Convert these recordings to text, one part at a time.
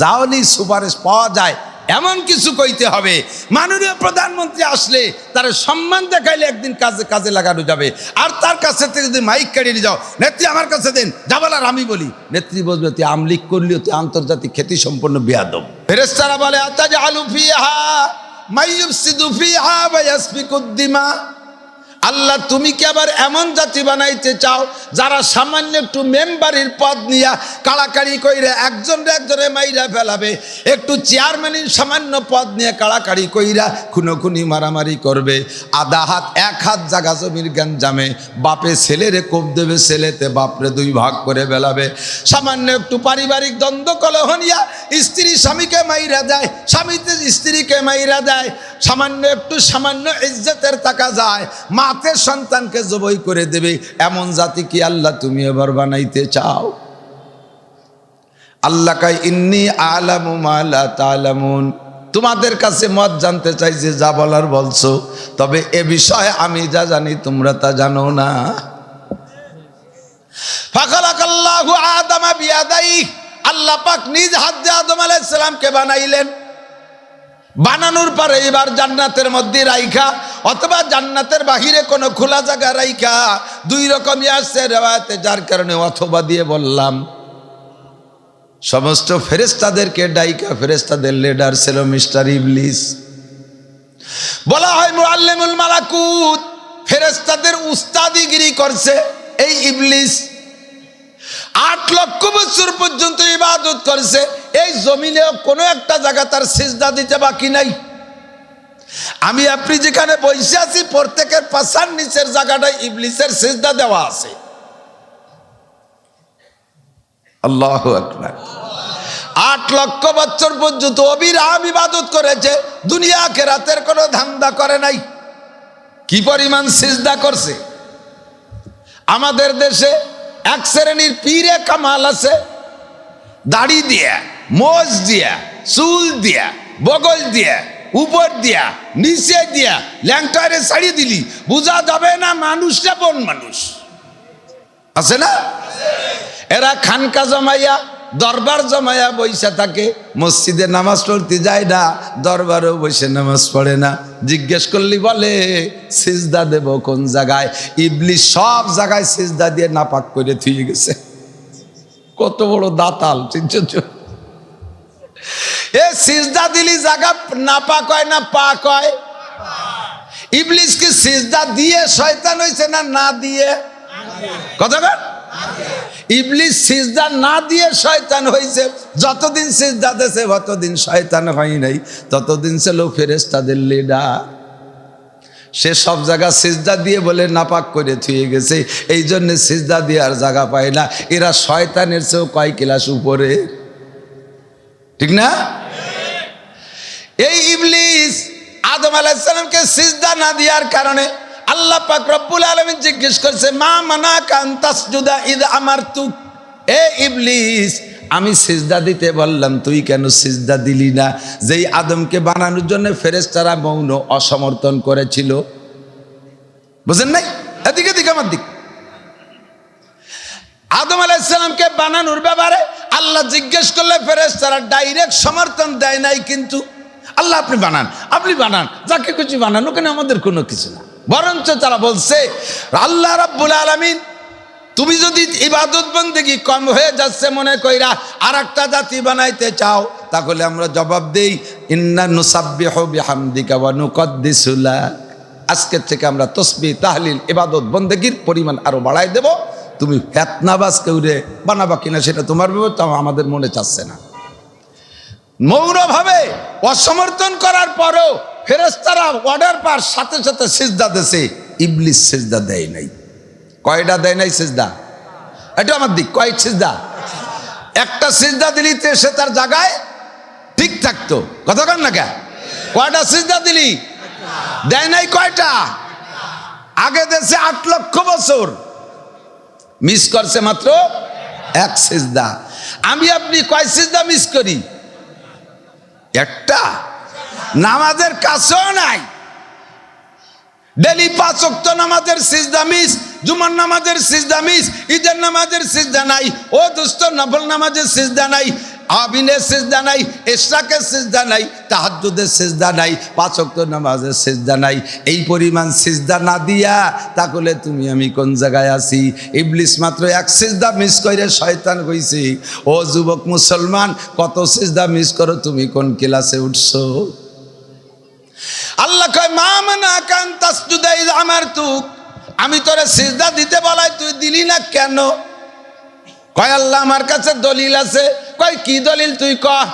যাওনি সুপারিশ পাওয়া যায়, এমন কিছু কইতে হবে। মাননীয় প্রধানমন্ত্রী আসলে তার সম্মান দেখাইলে একদিন কাজে কাজে লাগানো যাবে। আর তার কাছে থেকে যদি মাইক কাড়িয়ে নিয়ে যাও, নেত্রী আমার কাছে দেন যাবার আর আমি বলি, নেত্রী বলবে, তুই আমলিক করলিও তুই আন্তর্জাতিক খ্যাতি সম্পন্ন বিয়াদব। ফেরেস্তারা বলে আলু ফিহা, মাইয়ুফসিদু ফিহা ওয়া ইয়াসফিকুদ্দিমা আল্লাহ, তুমি কি আবার এমন জাতি বানাইতে চাও যারা সামান্য একটু মেম্বারির পদ নিয়া কাড়াকাড়ি কইরে একজন একজনে মাইরা ফেলাবে? একটু চেয়ারম্যানের সামান্য পদ নিয়ে কাড়াকাড়ি কইরা খুনোখুনি মারামারি করবে। আধা হাত, এক হাত জাগা জমির গ্যাঞ্জামে বাপে ছেলেরে কোপ দেবে, ছেলেতে বাপরে দুই ভাগ করে বেলাবে সামান্য একটু পারিবারিক দ্বন্দ্ব কলহনিয়া স্ত্রী স্বামীকে মাইরা দেয়, স্বামীতে স্ত্রীকে মাইরা দেয়। সামান্য একটু সামান্য ইজ্জতের টাকা যায় মাতে সন্তানকে জবই করে দেবে। এমন জাতি কি আল্লাহ তুমি এবার বানাইতে চাও? আল্লাহ কাই ইন্নি আলামু মালা তোমাদের কাছে মত জানতে চাই যে যা বলার বলছো। তবে এ বিষয়ে আমি যা জানি তোমরা তা জানো না। বানানোর পরে এবার জান্নাতের মধ্যে রাইখা অথবা জান্নাতের বাহিরে কোনো খোলা জায়গা রাইখা দুই রকমই আসছে রেওয়াতে যার কারণে অথবা দিয়ে বললাম। সমস্ত ফেরেস্তাদেরকে ডাইকা ফেরেস্তাদের লিডার ছিল মিস্টার ইবলিস। বলা হয় মুআল্লিমুল মালাকুত ফেরেস্তাদের উস্তাদিগিরি করছে এই ইবলিস। আট লক্ষ বছর পর্যন্ত ইবাদত করছে, এই জমিনে কোনো একটা জায়গা তার সিজদা দিতে বাকি নাই। আমি আপনি যেখানে বসে আছি, প্রত্যেকের পাশার নিচের জায়গাটায় ইবলিসের সিজদা দেওয়া আছে। আল্লাহ আকবার। আট লক্ষ বছর পর্যন্ত অবিরাম ইবাদত করেছে, দুনিয়া কেরাতের কোনো ধান্দা করে নাই। কি পরিমাণ সিজদা করছে? আমাদের দেশে এক শ্রেণির পীরে কামাল আছে, দাড়ি দিয়া, মোজ দিয়া, চুল দিয়া, বগল দিয়া উপর দিয়া, নিচে দিয়া, ল্যাংটারে ছাড়ি দিলি। বোঝা যাবে না মানুষটা কোন মানুষ। আছে না? এরা খানকা জমাইয়া, দরবার জমাইয়া বৈশা থাকে। মসজিদে নামাজ পড়তে যায় না দরবারেও বসে নামাজ পড়ে না। জিজ্ঞেস করলি, বলে, সিজদা দেব কোন জায়গায়? ইবলি সব জায়গায় সিজদা দিয়ে নাপাক করে থুয়ে গেছে। কত বড় দাতাল, চিনছ এ সিজদা দিলি জায়গা নাপাক হয় না পাক হয় ইবলিস কি সিজদা দিয়ে শয়তান হয়েছে না না দিয়ে? কথা কর ইবলিস সিজদা না দিয়ে শয়তান হয়েছে যতদিন সিজদা দেশে ততদিন শয়তান হয় নাই, ততদিন ছিল ফেরেস্তাদের লিডার সে সব জায়গা সিজদা দিয়ে বলে নাপাক করে থুয়ে গেছে, এই জন্য সিজদা দিয়ে আর জায়গা পায় না। এরা শয়তানের চেয়েও কয় ক্লাস উপরে। ঠিক না? এই ইবলিস আদম আলাইসালামকে সিজদা না দেওয়ার কারণে আল্লাহ পাক রব্বুল আলমিন জিজ্ঞেস করছে, মা মানা কান্তাসজুদা ঈদ আমার তু এ ইবলিস, আমি সিজদা দিতে বললাম, তুই কেন সিজদা দিলি না? যেই আদমকে বানানোর জন্য ফেরেস্তারা মৌন অসমর্থন করেছিল। বুঝেন নাই? এদিকে দিকে আমার দিক। আদম আলাইসালামকে বানানোর ব্যাপারে আল্লাহ জিজ্ঞেস করলে ফেরেস্তারা ডাইরেক্ট সমর্থন দেয় নাই, কিন্তু আল্লাহ আপনি বানান আপনি বানান, যাকে কিছু বানান, ওখানে আমাদের কোনো কিছু না। বরঞ্চ তারা বলছে, আল্লাহ রাব্বুল আলমিন, তুমি যদি ইবাদত বন্দেগি কম হয়ে যাচ্ছে মনে কইরা আর একটা জাতি বানাইতে চাও, তাহলে আমরা জবাব দেই, ইন্না নুসাব্বিহু বিহামদিকা ওয়া নুকদ্দিসুলা আজকের থেকে আমরা তসবি, তাহলিল, ইবাদত বন্দেগির পরিমাণ আরও বাড়াই দেব। তুমি ফেতনাবাজ কেউরে বানাবা কিনা সেটা তোমার ব্যাপার আমাদের মনে চাচ্ছে না। মৌনভাবে অসমর্থন করার পরও ফেরেস্তারা অর্ডার পার সাথে সাথে সিজদা দেশে ইবলিস সিজদা দেয় নাই। কয়টা দেয় নাই সিজদা? এটা আমার দিক কয়েক সিজদা? একটা সিজদা দিলিতে সে তার জায়গায় ঠিক থাকতো। কথা কন না কে কয়টা সিজদা দিলি? দেয় নাই কয়টা? আগে দেশে আট লক্ষ বছর। মিস করছে মাত্র এক সিজদা। আমি আপনি কয় সিজদা মিস করি? একটা? নামাজের কাছেও নাই। ডেলি পাঁচ অক্ত নামাজের সিজদা মিস, জুমার নামাজের সিজদা মিস, ঈদের নামাজের সিজদা নাই, ও দোস্ত নফল নামাজের সিজদা নাই। আবিনের সেজদা নাই, এশরাকের সেজদা নাই, তাহাজ্জুদের সেজদা নাই পাঁচক্ত নামাজের সেজদা নাই। এই পরিমাণ সেজদা না দিয়া তাহলে তুমি আমি কোন জায়গায় আছি? ইবলিস মাত্র এক সেজদা মিস করে শয়তান কইছি ও যুবক মুসলমান, কত সেজদা মিস করো, তুমি কোন ক্লাসে উঠছো? আল্লাহ কয়, মা মানা কান তাসজুদাই আমার তুক আমি তোরে সিজদা দিতে বলাই তুই দিলি না কেন? কয়, আল্লাহ আমার কাছে দলিল আছে। কয়, কি দলিল তুই কহ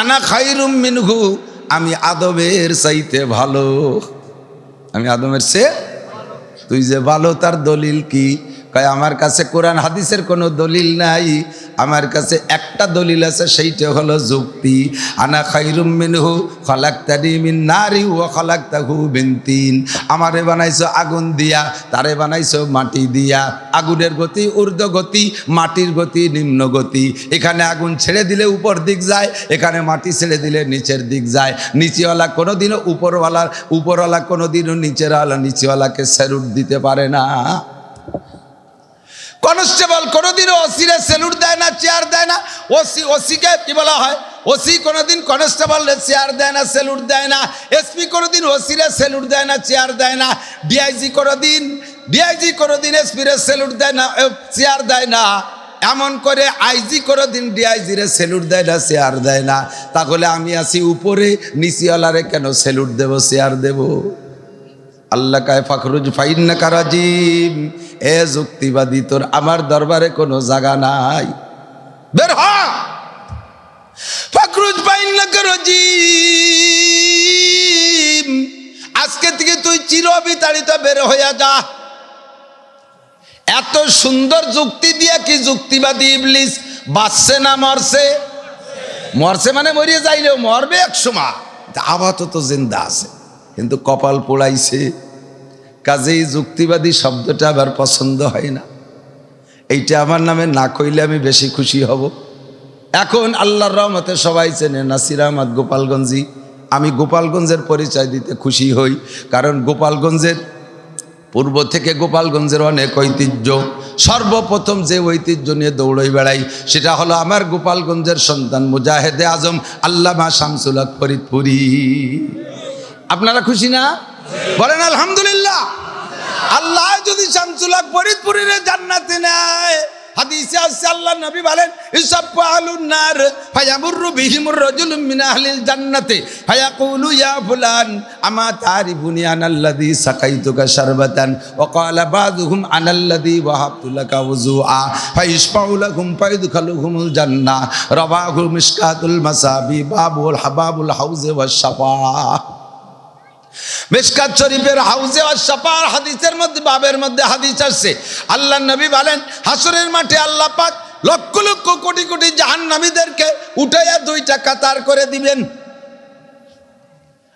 আনা খাইরুম মিনহু, আমি আদমের চাইতে ভালো। আমি আদমের সে? তুই যে ভালো, তার দলিল কি? কয়, আমার কাছে কোরআন হাদিসের কোনো দলিল নাই। আমার কাছে একটা দলিল আছে, সেইটা হলো যুক্তি। আনা খাইরুম মিনহু খলাক্তানি মিন নারি ও খলাক্তাহু মিন তিন আমারে বানাইছো আগুন দিয়া, তারে বানাইছো মাটি দিয়া। আগুনের গতি, ঊর্ধ্ব গতি, মাটির গতি, নিম্ন গতি। এখানে আগুন ছেড়ে দিলে উপর দিক যায়, এখানে মাটি ছেড়ে দিলে নিচের দিক যায়। নিচেওয়ালা কোনোদিনও উপরওয়ালার, উপরওয়ালা কোনোদিনও নিচেরওয়ালা, নিচেওয়ালাকে স্যালুট দিতে পারে না। কনস্টেবল কোনোদিনও ওসিরে সেলুট দেয় না, চেয়ার দেয় না। ওসি, ওসিকে কি বলা হয়? ওসি কোনোদিন কনস্টেবল চেয়ার দেয় না, সেলুট দেয় না। এসপি কোনোদিন ওসিরে সেলুট দেয় না, চেয়ার দেয় না। ডিআইজি কোনোদিন ডিআইজি কোনোদিন এসপিরে সেলুট দেয় না চেয়ার দেয় না। এমন করে আইজি কোনোদিন ডিআইজিরে সেলুট দেয় না, চেয়ার দেয় না। তাহলে আমি আসি উপরে, নিচিওয়ালারে কেন সেলুট দেব, চেয়ার দেবো? আল্লাহ কায়, ফাখরুজ ফাইন্না কারাজিম এ যুক্তিবাদী তোর আমার দরবারে কোনো জায়গা নাই। বের হ। ফাখরুজ ফাইন্না কারাজিম আজকে থেকে তুই চির বিতাড়িত বের হইয়া যা। এত সুন্দর যুক্তি দিয়া কি যুক্তিবাদী ইবলিস? বাঁচছে না মরছে? মরছে মানে মরিয়ে যাইলেও মরবে এক সময়। আপাতত জিন্দা আছে। কিন্তু কপাল পোড়াইছে। কাজেই যুক্তিবাদী শব্দটা আবার পছন্দ হয় না। এইটা আমার নামে না কইলে আমি বেশি খুশি হব। এখন আল্লাহর রহমতে সবাই চেনে নাসির আহমদ গোপালগঞ্জি। আমি গোপালগঞ্জের পরিচয় দিতে খুশি হই, কারণ গোপালগঞ্জের পূর্ব থেকে গোপালগঞ্জের অনেক ঐতিহ্য। সর্বপ্রথম যে ঐতিহ্য নিয়ে দৌড়ই বেড়াই, সেটা হলো আমার গোপালগঞ্জের সন্তান মুজাহেদে আজম, আল্লামা শামসুল ফরিদপুরি। আপনারা খুশি না? বলেন আলহামদুলিল্লাহ। আল্লাহ যদি শামসুল হক ফরিদপুরের জান্নাতে নেয়, হাদিসে আছে আল্লাহ নবী বলেন, ইসাব্বু আলুন নার ফায়ামুরু বিহিমুর রাজুলুম মিন আহলিল জান্নাতি, ফায়াকুলু ইয়া ফুলান, আমা তারিফুনি আনাল্লাযী সাকাইতুকা শারবাতান, ওয়া ক্বালা বাযুহুম আনাল্লাযী ওয়াহাবতু লাকা ওযুআ ফাইশফাউ লাহুম জান্নাহ রাওয়াহু মিশকাতুল মাসাবি বাবুল হাবাবুল হাউজে ওয়াস শাফা। মেশকাত শরীফের হাউজে সাপার হাদিসের মধ্যে, বাবের মধ্যে হাদিস আসছে। আল্লাহ নবী বলেন, হাসরের মাঠে আল্লাহ পাক লক্ষ লক্ষ কোটি কোটি জাহান্নামীদেরকে উঠাইয়া দুইটা কাতার করে দিবেন।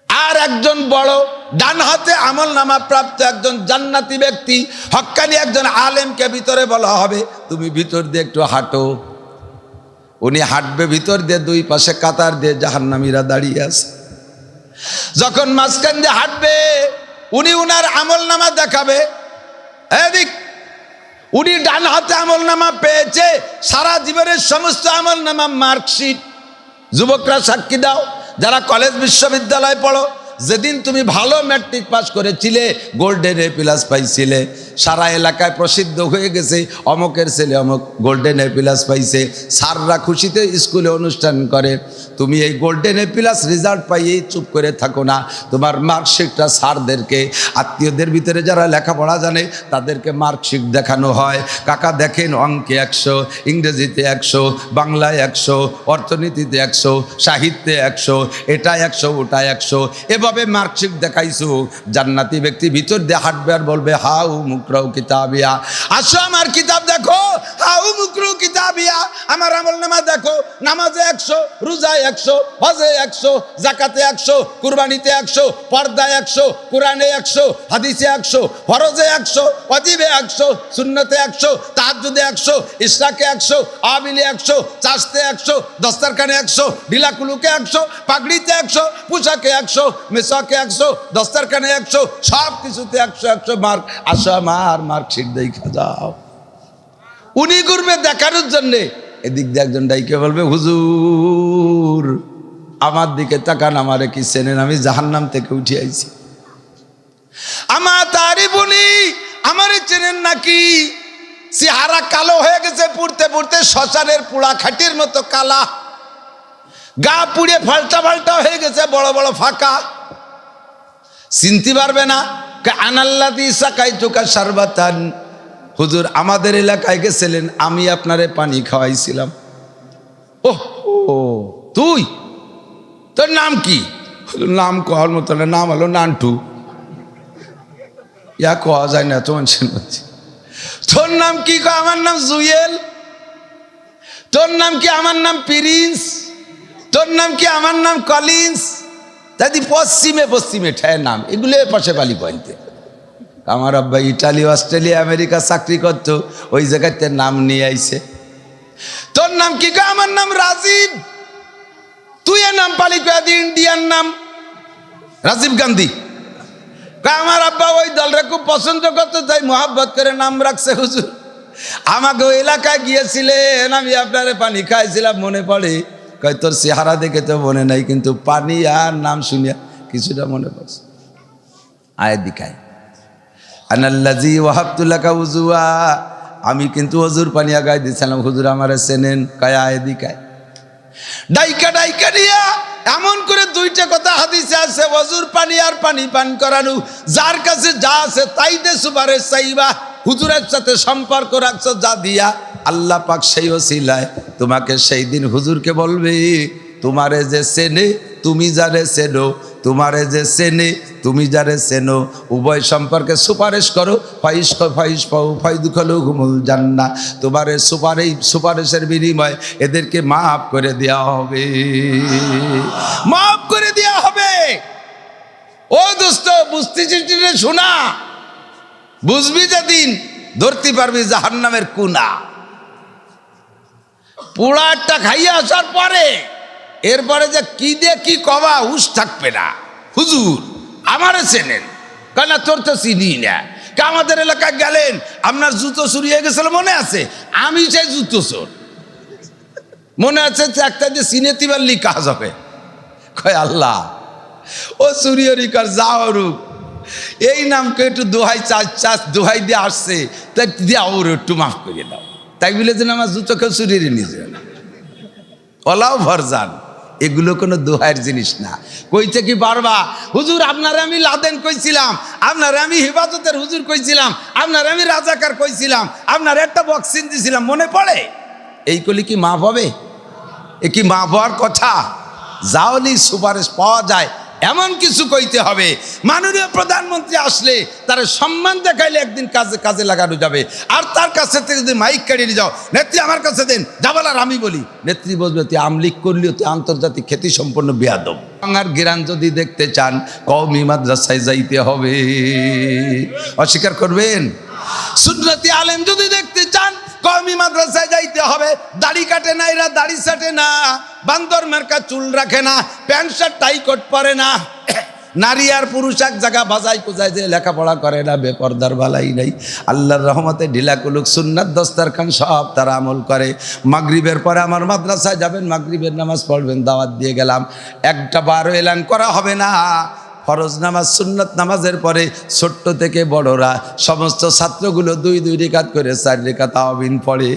আর একজন বড় ডান হাতে আমল নামা প্রাপ্ত একজন জান্নাতি ব্যক্তি হক্কানি একজন আলেমকে ভিতরে বলা হবে, তুমি ভিতর দিয়ে একটু হাঁটো। উনি হাঁটবে ভিতর দিয়ে, দুই পাশে কাতার দিয়ে জাহান্নামীরা দাঁড়িয়ে আছে। যখন মাঝখান দিয়ে হাঁটবে, উনি উনার আমল নামা দেখাবে। এদিক, উনি ডান হাতে আমল নামা পেয়েছে, সারা জীবনের সমস্ত আমল নামা মার্কশিট। যুবকরা সাক্ষী দাও, যারা কলেজ বিশ্ববিদ্যালয় পড়ো, যেদিন তুমি ভালো ম্যাট্রিক পাস করেছিলে, গোল্ডেন এ প্লাস পাইছিলে। সারা এলাকায় প্রসিদ্ধ হয়ে গেছে। অমকের ছেলে অমক গোল্ডেন এ প্লাস পাইছে। স্যাররা খুশিতে স্কুলে অনুষ্ঠান করে। তুমি এই গোল্ডেন এ প্লাস রেজাল্ট পাইয়েই চুপ করে থাকো না। তোমার মার্কশিটটা স্যারদেরকে, আত্মীয়দের ভিতরে যারা লেখাপড়া জানে, তাদেরকে মার্কশিট দেখানো হয়। কাকা দেখেন অঙ্কে একশো, ইংরেজিতে একশো, বাংলায় একশো, অর্থনীতিতে একশো, সাহিত্যে একশো, এটা একশো, ওটা একশো। এভাবে মার্কশিট দেখাইছো, জান্নাতি ব্যক্তি ভিতর দিয়ে হাঁটবে আর বলবে, হাউ মুকরাও কিতাবিয়া আসো আমার কিতাব দেখো। মুকরু কিতাবিয়া আমার আমল নামা দেখো, নামাজে একশো, রোজায় একশো, হজে একশো, জাকাতে একশো, কুরবানিতে একশো, পর্দায় একশো, কোরআনে একশো, হাদিসে একশো, ফরজে একশো, অজিবে একশো শূন্যতে একশো তাহাজুদে একশো ইসরাকে একশো আবিলে একশো, চাষতে একশো, দস্তারখানে একশো, ঢিলাকুলুকে একশো, পাগড়িতে একশো, পোশাকে একশো মেশাকে একশো, দস্তারখানে একশো সব কিছুতে একশো একশো মার্ক। আসো আমার মার্কশিট দেখা যাও। উনি ঘুরবে দেখানোর জন্যে। এদিক দিয়ে একজন ডাইকে বলবে, হুজুর, আমার দিকে তাকান, আমারে কি চেনেন? আমি জাহান্নাম থেকে উঠে আইছি। আমার তারি বলি আমারে চেনেন নাকি? চেহারা কালো হয়ে গেছে পুড়তে পুড়তে, শ্মশানের পুড়া খাটির মতো কালা। গা পুড়ে ফাল্টা ফাল্টা হয়ে গেছে, বড় বড় ফাঁকা। চিনতে পারবে না আনাল্লাদি সাকাই টুকা সারবাতান। হুজুর আমাদের এলাকায় গেছিলেন আমি আপনারে পানি খাওয়াইছিলাম। ও ও তুই? তোর নাম কি? নাম কওয়ার মতো না, নাম হলো নান্টু। ইয়া কোয়া যায় না তো মধ্যে। তোর নাম কি কয়? আমার নাম জুয়েল। তোর নাম কি? আমার নাম প্রিন্স। তোর নাম কি? আমার নাম কলিন্স। দাদি পশ্চিমে পশ্চিমে ঠায়ের নাম। এগুলো পাশে বালি পয়েন্টে আমার আব্বা ইটালি, অস্ট্রেলিয়া, আমেরিকা চাকরি করতো, ওই জায়গাতে নাম নিয়ে আইছে। তোর নাম কি আমার নাম রাজীব। তুই এর নাম পালি কয়া দি ইন্ডিয়ান নাম। রাজীব গান্ধী। আমার আব্বা ওই দলটা খুব পছন্দ করতো, তাই মোহাব্বত করে নাম রাখছে হুজুর। আমাকে ওই এলাকায় গিয়েছিলেন, আমি আপনারে পানি খাইছিলাম, মনে পড়ে। কয় তোর চেহারা দেখে তো মনে নাই, কিন্তু পানি আর নাম শুনিয়া কিছুটা মনে পড়ছে। আয় দিকায়। আনাল্লাজি ওয়াহাবতুল্লাকা উজুয়া আমি কিন্তু হজুর পানি আগায় দিয়েছিলাম হুজুর আমারে চেনেন, কায়া আয় দিকায়। ডাইকা ডাইকা দিয়া এমন করে দুইটা কথা হাদিসে আছে অজুর পানি আর পানি পান করানো। যার কাছে যা আছে তাই দে সুপারে চাইবা হুজুরের সাথে সম্পর্ক রাখছো, যা দিয়া আল্লাহ পাক সেই ওসিলায় তোমাকে সেই দিন হুজুরকে বলবে, তোমারে যে চেনে, তুমি যারে চেনো তোমারে যে চেনে, তুমি যারে চেনো, উভয় সম্পর্কে সুপারিশ করো। ফাইস ফাইস পাও ফাই দুখলো ঘুমুল জান্না তোমারে সুপারিশ সুপারিশের বিনিময় এদেরকে মাফ করে দেওয়া হবে। মাফ করে দেওয়া হবে। ও দোস্ত বুঝতেছিস রে শোনা। বুঝবি যেদিন ধরতে পারবি জাহান্নামের কুনা। পোড়াটা খাইয়ে আসার পরে এরপরে যে কি দিয়ে কি কবা, হুশ থাকবে না। হুজুর, আমারে চেনেন। কেন তোর তো চিনি না। আমাদের এলাকায় গেলেন, আপনার জুতো চুরি হয়ে গেছিল, মনে আছে? আমি সেই জুতো চোর। মনে আছে একটা যে সিনেতি পারলি কাজ হবে? কয়, আল্লাহ, ও সূর্যরিকার যা অরূপ। এই নামকে একটু দোহাই চাষ চাষ দোহাই দিয়ে আসছে। তাই দিয়ে ওর একটু মাফ করে দাও। তাই বলে যেন আমার জুতো কেউ চুরিয়ে নিজে না ওলাও ভরজান। এগুলো কোনো দোহায়ের জিনিস না। কইতে কি পারবা হুজুর, আপনার আমি লাদেন কইছিলাম, আপনার আমি হেফাজতের হুজুর কইছিলাম, আপনার আমি রাজাকার কইছিলাম, আপনার একটা বক্সিন দিছিলাম, মনে পড়ে? এই কলি কি মাফ হবে? এ কি মাফ হওয়ার কথা? যাওলি সুপারিশ পাওয়া যায় এমন কিছু কইতে হবে। মাননীয় প্রধানমন্ত্রী আসলে তার সম্মান দেখাইলে একদিন কাজে কাজে লাগানো যাবে। আর তার কাছে যদি মাইক নিয়ে যাও, নেত্রী আমার কাছে দেন যাবালার আমি বলি। নেত্রী বসবে তুই আমলিক করলিও তুই আন্তর্জাতিক খ্যাতি সম্পন্ন বেয়াদব। বাংলার গিরান যদি দেখতে চান, কওমি মাদ্রাসায় যাইতে হবে। অস্বীকার করবেন? সুন্নতি আলেম যদি দেখতে কওমি মাদ্রাসায় যাইতে হবে। দাড়ি কাটে না, এরা দাড়ি সাটে না। বান্দর মার্কা চুল রাখে না, প্যান্ট শার্ট, টাই কোট পরে না। নারী আর পুরুষ এক জায়গা বাজাই কোজায় যে লেখাপড়া করে না, বেপরদার বালাই নাই। আল্লাহর রহমতে ঢিলা কুলুক সুন্নাত, দস্তারখান সব তারা আমল করে। মাগরিবের পরে আমার মাদ্রাসায় যাবেন, মাগরিবের নামাজ পড়বেন, দাওয়াত দিয়ে গেলাম। একটা বারো এলান করা হবে না। ফরজ নামাজ, সুন্নত নামাজের পরে ছোট্ট থেকে বড়রা, সমস্ত ছাত্রগুলো দুই দুই রেখাত করে চার রেখা তাওবিন পড়ে।